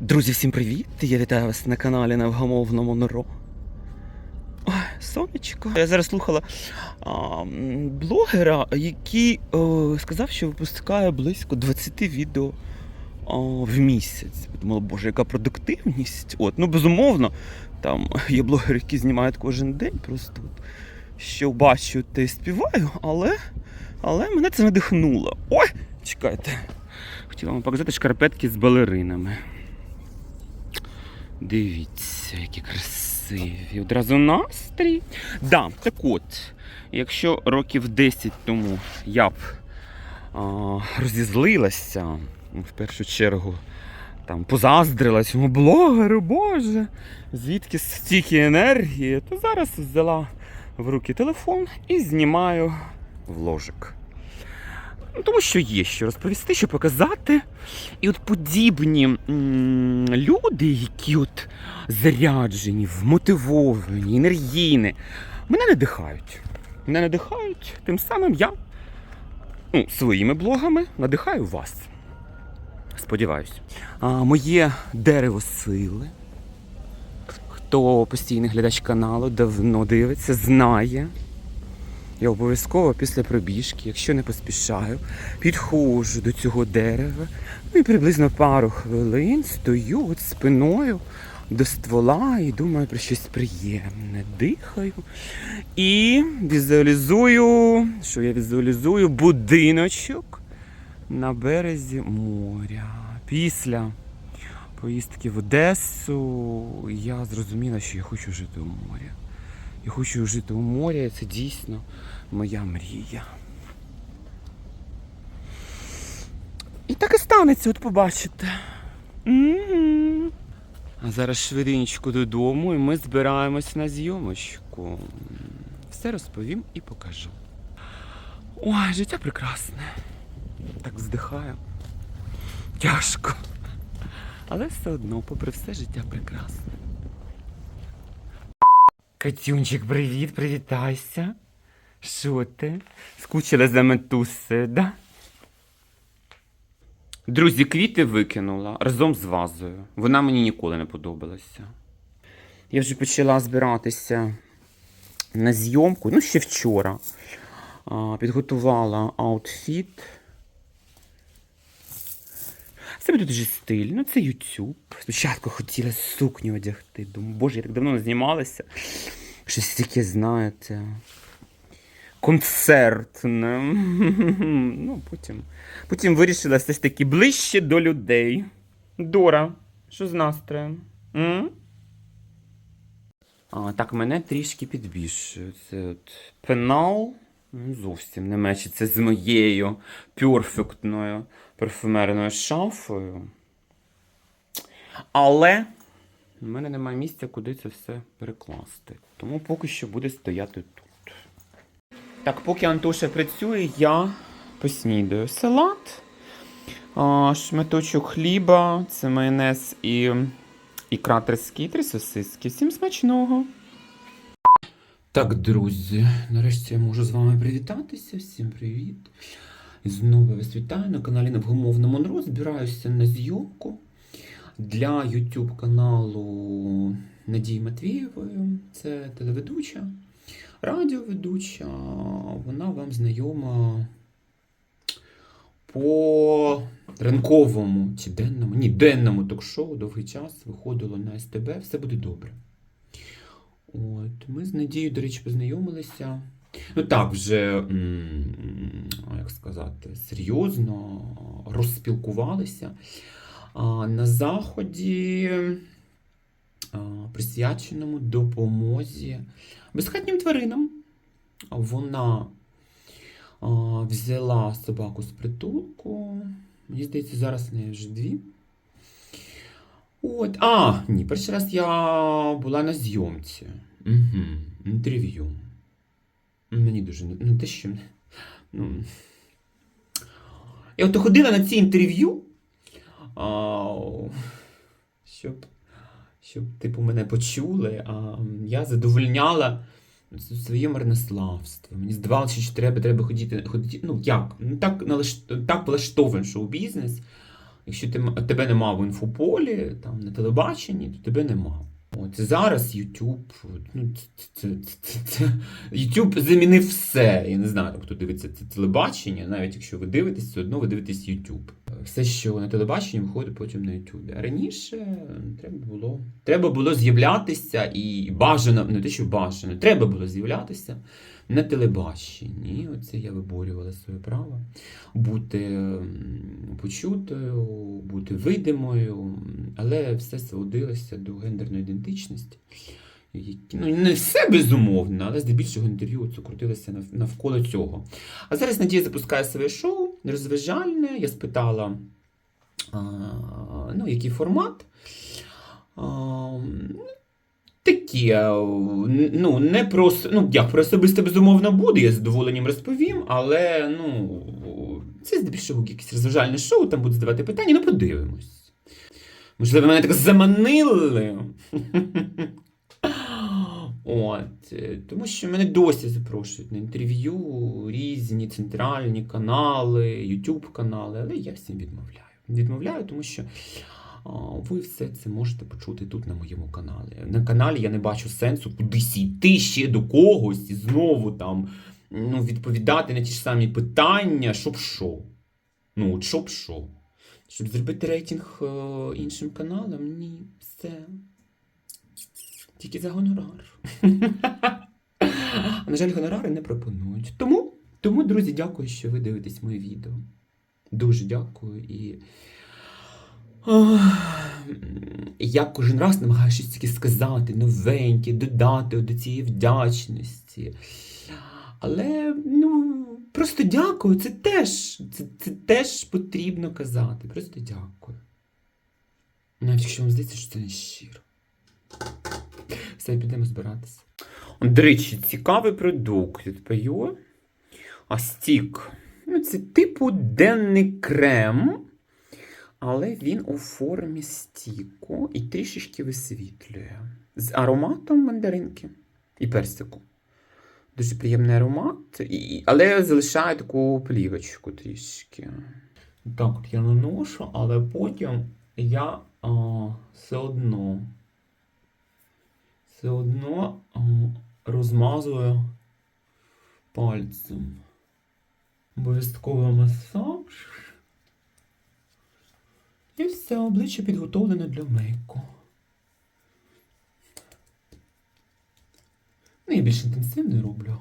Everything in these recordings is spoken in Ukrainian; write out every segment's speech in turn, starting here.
Друзі, всім привіт! Я вітаю вас на каналі Невгамовно Монро. Ой, сонечко. Я зараз слухала а, блогера, який о, сказав, що випускає близько 20 відео о, в місяць. Думала, боже, яка продуктивність. От, ну безумовно, там є блогери, які знімають кожен день, просто от, що бачу, те й співаю, але, але мене це надихнуло. Ой, чекайте. Хотіла вам показати шкарпетки з балеринами. Дивіться, які красиві. Одразу настрій. Да, так от, якщо років 10 тому я б а, розізлилася, ну, в першу чергу там позаздрила цьому блогеру, Боже, звідки стільки енергії, то зараз взяла в руки телефон і знімаю вложик. Ну, тому що є що розповісти, що показати. І от подібні м, люди, які от заряджені, вмотивовані, енергійні, мене надихають. Мене надихають, тим самим я ну, своїми блогами надихаю вас. Сподіваюсь. А, моє дерево сили. Хто постійний глядач каналу, давно дивиться, знає. Я обов'язково після пробіжки, якщо не поспішаю, підходжу до цього дерева ну і приблизно пару хвилин стою от спиною до ствола і думаю про щось приємне. Дихаю і візуалізую, що я візуалізую будиночок на березі моря. Після поїздки в Одесу я зрозуміла, що я хочу жити у морі. Я хочу жити у морі, це дійсно моя мрія. І так і станеться, от побачите. М-м. А зараз швиденько додому і ми збираємось на зйомочку. Все розповім і покажу. Ой, життя прекрасне. Так вздихаю. Тяжко. Але все одно, попри все, життя прекрасне. Катюнчик, привіт, привітайся. Що ти? Скучила за метусею, да? Друзі, квіти викинула разом з вазою. Вона мені ніколи не подобалася. Я вже почала збиратися на зйомку, ну ще вчора. Підготувала аутфіт. Це дуже стильно, це YouTube. Спочатку хотіла сукню одягти. Думаю, боже, я так давно не знімалася. Щось таке, знаєте. Концертне. Ну, потім, потім вирішила все ж таки ближче до людей. Дора, що з настроєм? М? А, так, мене трішки підбільшує. Це от пенал ну, зовсім не мечиться з моєю перфектною парфюмерною шафою. Але в мене немає місця, куди це все перекласти. Тому поки що буде стояти тут. Так, поки Антоша працює, я поснідаю салат, шматочок хліба, це майонез і ікра трески, три сосиски. Всім смачного! Так, друзі, нарешті я можу з вами привітатися. Всім привіт. І Знову вас вітаю на каналі Невгомовно Монро. Збираюся на зйомку для YouTube каналу Надії Матвієвої. Це телеведуча, радіоведуча. Вона вам знайома по ранковому чи денному, ні, денному ток-шоу довгий час виходило на СТБ. Все буде добре. От, ми з Надією, до речі, познайомилися. Ну так, вже, як сказати, серйозно розспілкувалися на заході, присвяченому допомозі безхатнім тваринам. Вона взяла собаку з притулку. Мені здається, зараз в неї вже дві. От, а, ні, перший раз я була на зйомці. Угу, інтерв'ю. Мені дуже ну, те, що. Ну. Я от ходила на ці інтерв'ю, щоб, щоб, типу, мене почули, а я задовольняла своє марнославство. Мені здавалося, що треба, треба ходити, ходити. Ну як? Ну, так, так влаштований шоу-бізнес. Якщо ти, тебе нема в інфополі, там, на телебаченні, то тебе нема. От зараз YouTube, ну, це, це, це, YouTube замінив все. Я не знаю, хто дивиться це телебачення, навіть якщо ви дивитесь, все одно ви дивитесь YouTube. Все, що на телебаченні, виходить потім на YouTube. А раніше треба було, треба було з'являтися і бажано, не те, що бажано, треба було з'являтися на телебаченні. Оце я виборювала своє право бути почутою, бути видимою, але все сводилося до гендерної ідентичності. Ну, не все безумовно, але здебільшого інтерв'ю це крутилося навколо цього. А зараз Надія запускає своє шоу розважальне. Я спитала, ну, який формат. Такі, ну, не про, ну, як про особисте безумовно буде, я з задоволенням розповім, але ну, це здебільшого якесь розважальне шоу, там будуть задавати питання, ну подивимось. Можливо, мене так заманили. От, е, тому що мене досі запрошують на інтерв'ю різні центральні канали, YouTube канали, але я всім відмовляю. Відмовляю, тому що ви все це можете почути тут на моєму каналі. На каналі я не бачу сенсу кудись йти ще до когось і знову там ну, відповідати на ті ж самі питання, щоб що. Ну, от щоб що. Щоб зробити рейтинг е, іншим каналам, ні, все. Тільки за гонорар. А, на жаль, гонорари не пропонують. Тому, тому, друзі, дякую, що ви дивитесь моє відео. Дуже дякую і. Я кожен раз намагаюся щось таке сказати, новеньке, додати до цієї вдячності. Але ну, просто дякую. Це теж, це, це теж потрібно казати. Просто дякую. Навіть якщо вам здається, що це не щиро. Все, підемо збиратися. До речі, цікавий продукт відпаю. А стік. Ну, це типу денний крем, але він у формі стіку і трішечки висвітлює. З ароматом мандаринки і персику. Дуже приємний аромат, і, але залишає таку плівочку трішки. Так, от я наношу, але потім я а, все одно все одно розмазую пальцем. Обов'язково масаж. І все обличчя підготовлене для мейку. Ну, я більш інтенсивно роблю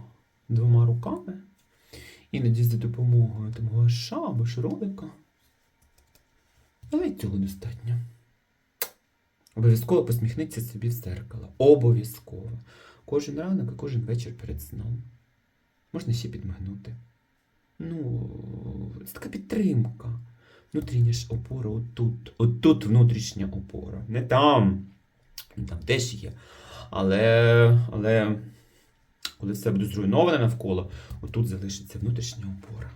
двома руками. Іноді за допомогою там гуаша або шролика. Але й цього достатньо. Обов'язково посміхніться собі в зеркало. Обов'язково. Кожен ранок і кожен вечір перед сном. Можна ще підмигнути. Ну, це така підтримка. Внутрішня ж опора отут. Отут внутрішня опора. Не там. Там теж є. Але, але коли все буде зруйноване навколо, отут залишиться внутрішня опора.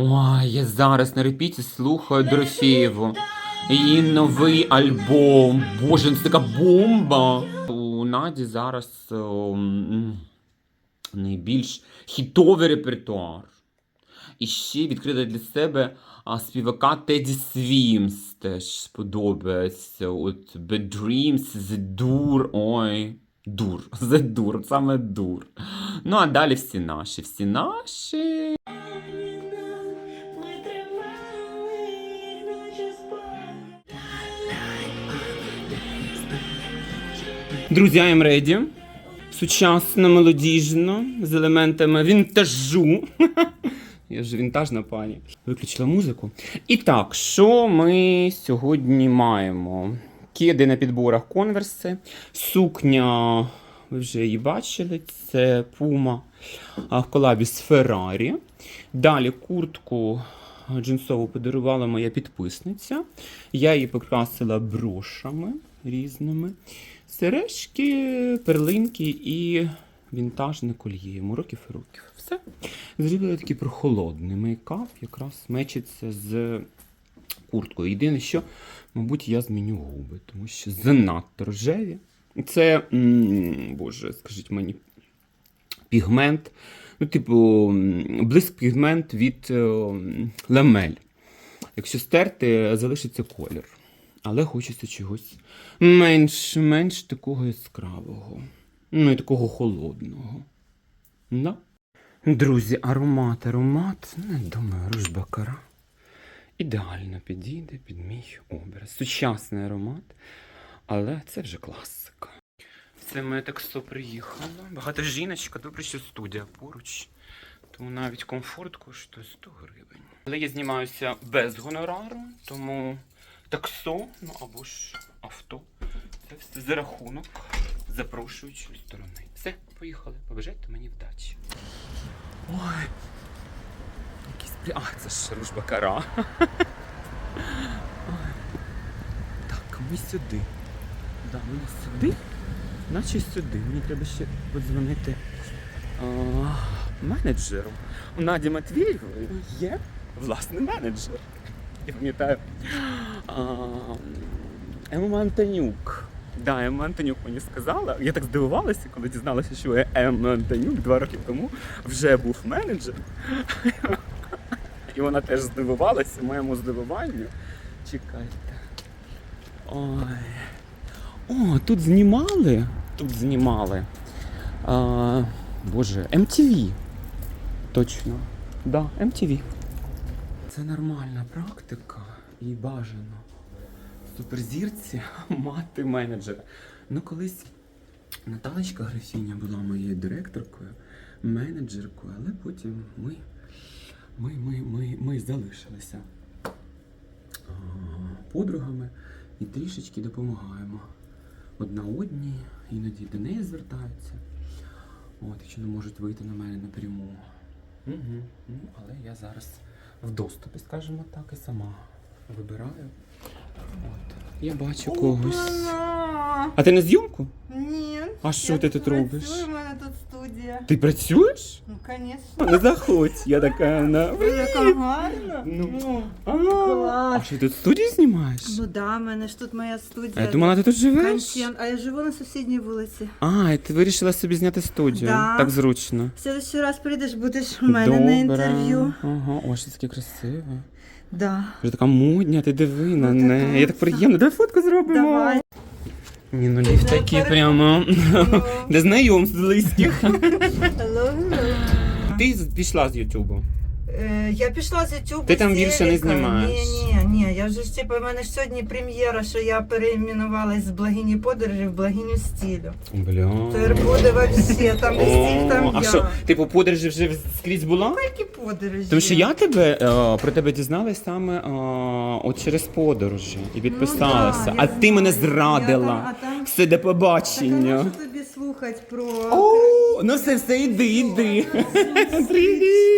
Ой, я зараз на репіті слухаю Дорофєєву. Її новий альбом. Боже, це така бомба. У Наді зараз о, найбільш хітовий репертуар. І ще відкрила для себе а, співака Теді Свімс теж подобається. От Bad Dreams, The Dur, ой. Дур, The Dur, саме дур. Ну а далі всі наші, всі наші. Друзі, I'm ready. Сучасно, мелодіжно, з елементами вінтажу. Я ж вінтажна пані. Виключила музику. І так, що ми сьогодні маємо? Кеди на підборах конверси, сукня, ви вже її бачили, це Puma а, в колабі з Ferrari. Далі куртку джинсову подарувала моя підписниця. Я її покрасила брошами різними. Сережки, перлинки і вінтажне кольє. Йому років і років. Все. Зробила такий прохолодний мейкап, якраз мечиться з курткою. Єдине, що, мабуть, я зміню губи, тому що занадто рожеві. Це, боже, скажіть мені, пігмент Ну, типу, блиск пігмент від е, м, ламель. Якщо стерти, залишиться колір. Але хочеться чогось менш, менш такого яскравого. Ну і такого холодного. Да? Друзі, аромат, аромат. Не думаю, руж бакара. Ідеально підійде під мій образ. Сучасний аромат, але це вже класика. Це моє таксо приїхало. Багата жіночка, добре, що студія поруч. Тому навіть комфорт коштує 100 гривень. Але я знімаюся без гонорару, тому таксо, ну або ж авто. Це все за рахунок запрошуючої сторони. Все, поїхали. Побажайте мені вдачі. Ой. Якийсь. А, це ж руж бакара. Ой. Так, ми сюди. Да, ми сюди. Наче сюди. Мені треба ще подзвонити а, менеджеру. У Наді Матвієвої є власний менеджер. Я пам'ятаю. А, Ема Антонюк. Да, Ема Антонюк мені сказала. Я так здивувалася, коли дізналася, що Ема Антонюк два роки тому вже був менеджер. І вона теж здивувалася моєму здивуванню. Чекайте. Ой. О, тут знімали. Тут знімали. А, боже, MTV. Точно. Да, MTV. Це нормальна практика і бажано. Суперзірці мати менеджера. Ну, колись Наталочка Графіня була моєю директоркою, менеджеркою, але потім ми, ми, ми, ми, ми залишилися подругами і трішечки допомагаємо одна одній, іноді до неї звертаються. От, якщо не можуть вийти на мене напряму. Угу. Ну, але я зараз в доступі, скажімо так, і сама вибираю. От. Я бачу когось. А ти на зйомку? Ні. А що я ти тут працюю, робиш? У мене тут студія. Ти працюєш? Ну, звісно. Не заходь, я така на. Яка гарна. Ну. А, Клас. що ти тут студію знімаєш? Ну да, в мене ж тут моя А студія. я думала, ти тут живеш? Контент. А я живу на сусідній вулиці. А, і ти вирішила собі зняти студію. Да. Так зручно. В следующий раз прийдеш, будеш у мене на інтерв'ю. Ага, о, що таке красиве. Да. Вже така модня, ти диви на Ну, неї. Я так приємно. Давай фотку зробимо. Давай. Ні, ну ліфт такі такий прямо. Для знайомств близьких. Ти пішла з Ютубу. Е, Я пішла з YouTube. Ти там більше не знімаєш? Ні, ні, ні. Я вже ж типу, в мене ж сьогодні прем'єра, що я переіменувалась з благині подорожі в благиню стилю. Бля. Тепер буде вообще, там не стиль, там О, А я. що, типу, подорожі вже скрізь була? Які подорожі? Тому що я тебе е, про тебе дізналась саме е, от через подорожі і підписалася. Ну, да, а ти мене зрадила. Я там- а там- Все до Так, а побачення. можу тобі слухати про... О, ну все, все, іди, іди. Привіт.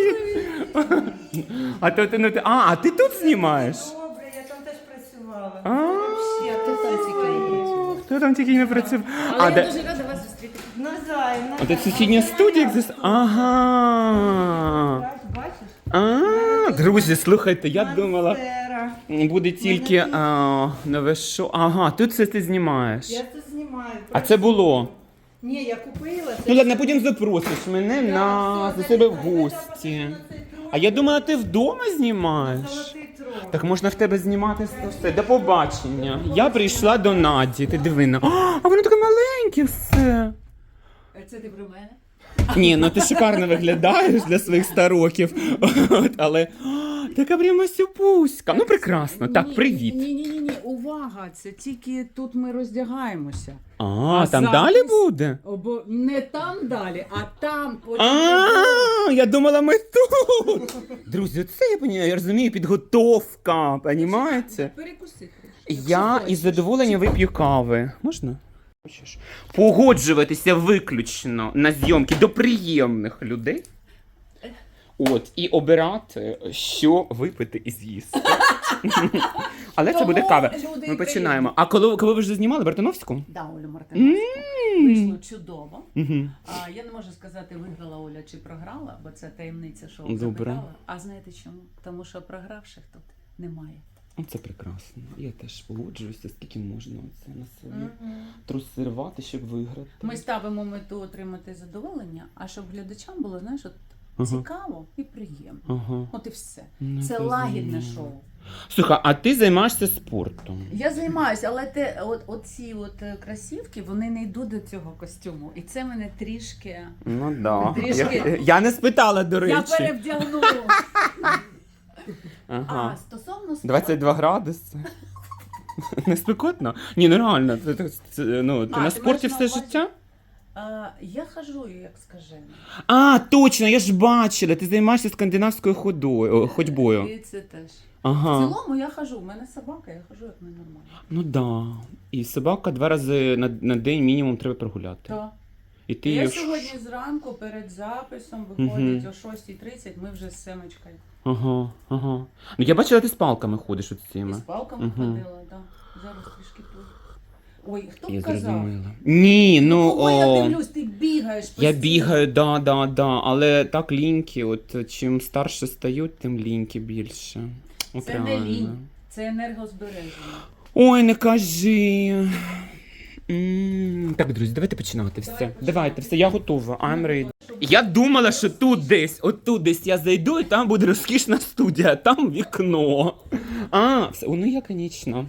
А то ти ну ти. А, а ти тут знімаєш? Добре, я там теж працювала. А, Вообще, ти там тільки Хто там тільки не працював? Але А, я де... дуже рада вас зустріти. Назаєм, А це сусідня студія екзист? Ага. Бачиш? А, друзі, слухайте, я думала, буде тільки а, нове шоу. Ага, тут все ти знімаєш. Я це знімаю. А це було. Ні, я купила. Ну ладно, потім запросиш мене на все, до себе в гості. А я думала, ти вдома знімаєш. Золотий трон. Так можна в тебе знімати все. До побачення. Я прийшла до Наді, ти дивина. А, воно таке маленьке все. Це ти про мене? Ні, ну ти шикарно виглядаєш для своїх 100 років. От, але така прямо сюпуська. Ну прекрасно. Так, привіт. Ні, ні, ні, ні, увага! Це тільки тут ми роздягаємося. А, там далі буде? Бо не там далі, а там. А, я думала, ми тут. Друзі, це я розумію, підготовка, понімаєте? Перекуси. трішки, Я із задоволенням вип'ю кави. Можна? Хочеш? Погоджуватися виключно на зйомки до приємних людей. От, і обирати, що випити і з'їсти. Але це Тому буде кава. люди Ми починаємо. А коли, коли ви вже знімали Бертоновську? Да, Оля Мартиновська. Вийшло чудово. А, я не можу сказати, виграла Оля чи програла, бо це таємниця шоу Добре. запитала. А знаєте чому? Тому що програвших тут немає. Це прекрасно. Я теж погоджуюся, скільки можна це на собі трусирувати, щоб виграти. Ми ставимо мету отримати задоволення, а щоб глядачам було, знаєш, от. Цікаво і приємно. От і все. Ну, Це лагідне шоу. Слухай, а ти займаєшся спортом? Я займаюся, але те, от, оці от е, кросівки, вони не йдуть до цього костюму. І це мене трішки. Ну да. Трішки. Я, я не спитала, до речі. Я перевдягну. Ага. А стосовно спорту, 22 градуси. Не спекотно? Ні, ну реально. Це, ну, ти А, на ти спорті маєш на все увазі? життя? А, я хожу, як скажено. А, точно, я ж бачила, ти займаєшся скандинавською ходою, ходьбою. І це теж. В Ага. цілому я хожу. У мене собака, я хожу як ненормально. Ну да. І собака два рази на, на день мінімум треба прогуляти. То. І ти Я її... сьогодні зранку перед записом виходить о 6.30, ми вже з семечкою. Ага, ага. Ну я бачила, ти з палками ходиш от з І цими. з палками Мгм. ходила, так. Зараз трішки тут. Ой, хто б Я казав? зрозуміла. Ні, ну. Кого я о, дивлюсь, ти бігаєш Я постійно. бігаю, да, да, да, але так ліньки, от чим старше стають, тим ліньки більше. От Це не реально. лінь. Це енергозбереження. Ой, не кажи. М, Так, друзі, давайте починати. Все. починати. Давайте, все, я готова. I'm ready. Я думала, що тут десь, отут десь я зайду, і там буде розкішна студія, там вікно. А, все, ну я, звісно.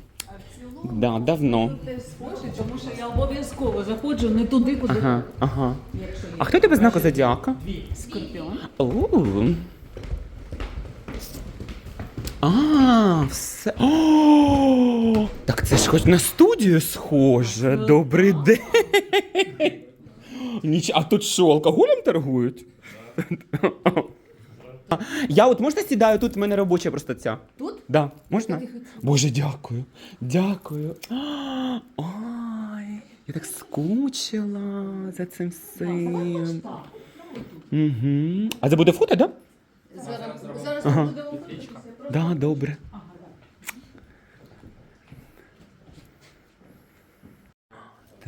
Да, давно. тут схоже, тому що я обов'язково заходжу не туди, куди Ага, ага. якщо є. А хто тебе знаку зодіака? Скорпіон. Оу. А, все. О, так це ж хоч на студію схоже. Добрий день. Ніч, а тут що, алкоголем торгують? Я от можна сідаю тут, в мене робоча просто ця. Тут? Да, можна? Боже, дякую. Дякую. Ой, я так скучила за цим всім. Угу. А це буде фото, так? Да? Зараз, зараз Ага. ми будемо. Просто- Да, добре. Ага, да.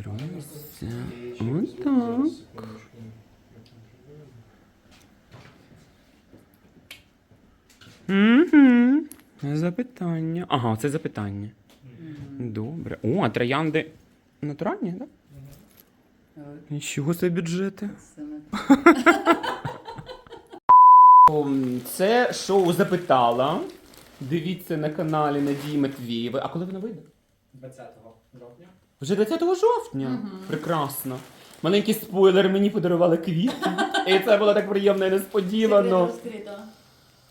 Друзі, отак. Угу. Запитання. Ага, це запитання. Добре. О, а троянди натуральні, так? Да? Нічого собі бюджети. це шоу запитала. Дивіться на каналі Надії Матвієвої. А коли воно вийде? 20 жовтня. Вже 20 жовтня. Прекрасно. Маленький спойлер, мені подарували квіти. І це було так приємно і несподівано.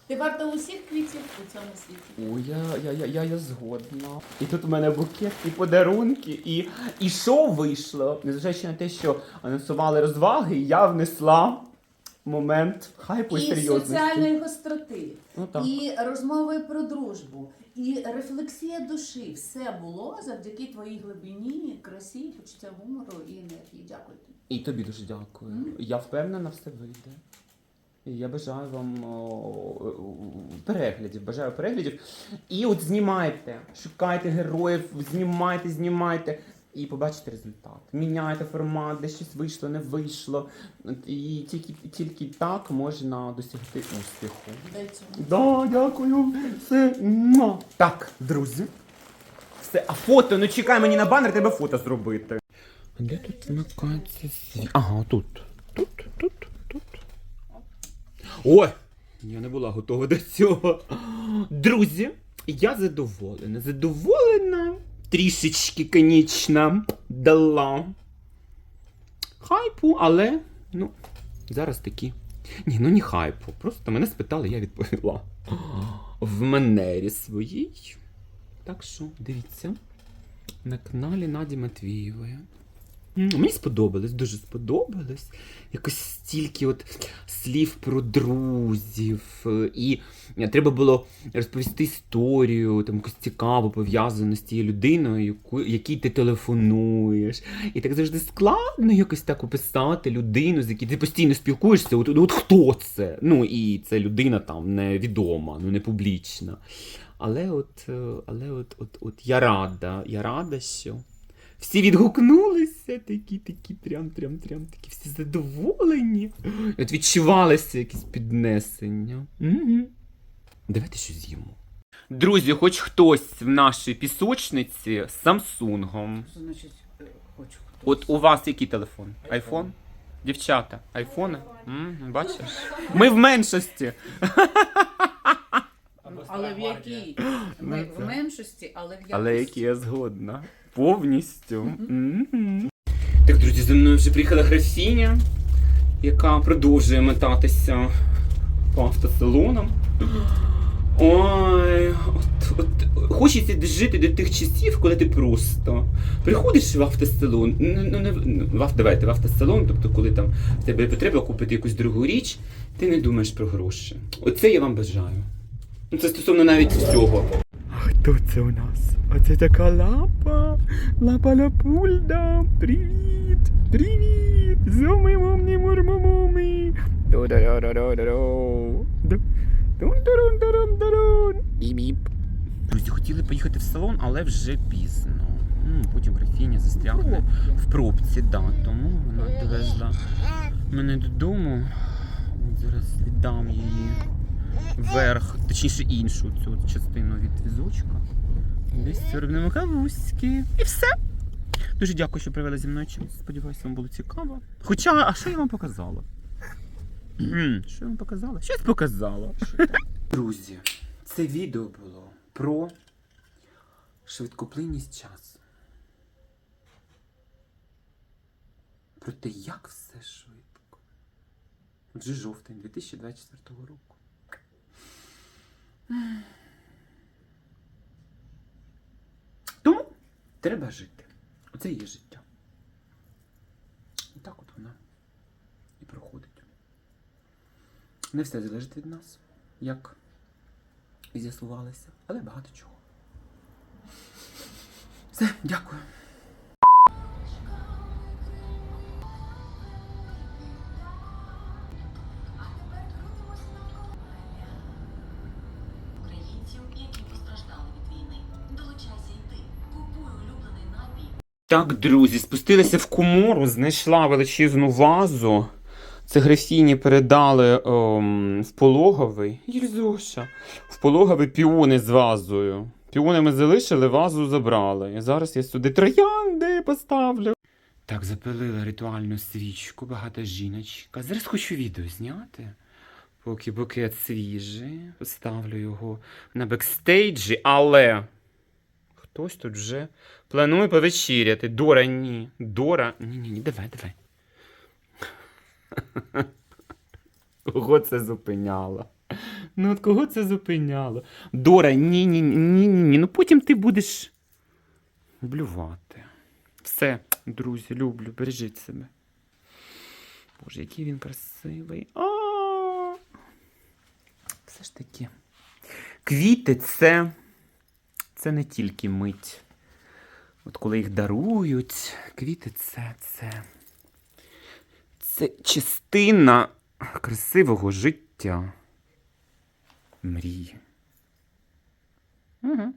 Ти варта усіх квітів у цьому світі. Ой, я, я, я, я, я згодна. І тут у мене букет, і подарунки, і, і шоу вийшло. Незважаючи на те, що анонсували розваги, я внесла момент хайпу і, І соціальної гостроти, Ну, так. і розмови про дружбу, і рефлексія душі. Все було завдяки твоїй глибині, красі, почуття гумору і енергії. Дякую тобі. І тобі дуже дякую. Я впевнена, все вийде. І я бажаю вам о, переглядів, бажаю переглядів. І от знімайте, шукайте героїв, знімайте, знімайте. І побачите результат. Міняйте формат, де щось вийшло, не вийшло. І тільки, тільки так можна досягти успіху. Да, дякую. Все. Так, друзі. Все, а фото, ну чекай мені на банер, треба фото зробити. А де тут вмикається? Ага, тут. Тут, тут, тут. Ой! Я не була готова до цього. Друзі, я задоволена. Задоволена. Трішечки, конечно, дала. Хайпу, але, ну, зараз такі. Ні, ну не хайпу. Просто мене спитали, я відповіла. В манері своїй. Так що, дивіться. На каналі Наді Матвієвої. Мені сподобалось, дуже сподобалось. Якось стільки от слів про друзів. е, І е, треба було розповісти історію, там якусь цікаву пов'язану з тією людиною, яку, якій ти телефонуєш. І так завжди складно якось так описати людину, з якою ти постійно спілкуєшся. От, от хто це? Ну і це людина там невідома, ну не публічна. Але от, е, але от, от, от я рада, я рада, що всі відгукнулися, такі, такі, трям, трям, трям, такі всі задоволені. І от відчувалося якесь піднесення. Угу. Давайте щось з'їмо. Друзі, хоч хтось в нашій пісочниці з Самсунгом. Що значить е, хочу? От у вас який телефон? Айфон? Дівчата, айфони? М, бачиш? Ми в меншості. Але в якій? Ми в меншості, але в якості. Але які я згодна. Повністю. Так, друзі, зі мною вже приїхала графіня, яка продовжує метатися по автосалонам. Ой, от, от, хочеться жити до тих часів, коли ти просто приходиш в автосалон, ну, ну, не в- ну, в, давайте, в автосалон, тобто коли там в тебе потреба купити якусь другу річ, ти не думаєш про гроші. Оце я вам бажаю. Ну, Це стосовно навіть всього. А хто це у нас? Оце така лапа. Лапа лапульда. Привіт! Привіт! Зуми мумні мурмумуми. Біп-біп. Друзі, хотіли поїхати в салон, але вже пізно. Потім графіня застрягне в пробці, да, тому вона довезла мене додому. От зараз віддам її вверх, точніше іншу цю частину від візочка. Десь сьорбнемо кавуськи. І все. Дуже дякую, що привели зі мною час. Сподіваюся, вам було цікаво. Хоча, а що я вам показала? Що я вам показала? Щось показала. Друзі, це відео було про швидкоплинність часу. Про те, як все швидко. Вже жовтень 2024 року. Тому треба жити. Оце є життя. І так от воно і проходить. Не все залежить від нас, як з'ясувалося, але багато чого. Все, дякую. Так, друзі, спустилися в комору, знайшла величезну вазу. Це графіні передали ем, в пологовий. Єльзоша. В пологовий піони з вазою. Піони ми залишили, вазу забрали. І зараз я сюди троянди поставлю. Так, запалила ритуальну свічку, багата жіночка. Зараз хочу відео зняти. Поки букет свіжий. Поставлю його на бекстейджі, але хтось тут вже планує повечеряти. Дора, ні. Дора. Ні, ні, давай, давай. Кого це зупиняло? Ну, от кого це зупиняло? Дора, ні, ні, ні, ні, ні. Ну потім ти будеш блювати. Все, друзі, люблю, бережіть себе. Боже, який він красивий. А! Все ж таки. Квіти це. Це не тільки мить. От коли їх дарують, квіти це, це. Це частина красивого життя. Мрії. Угу.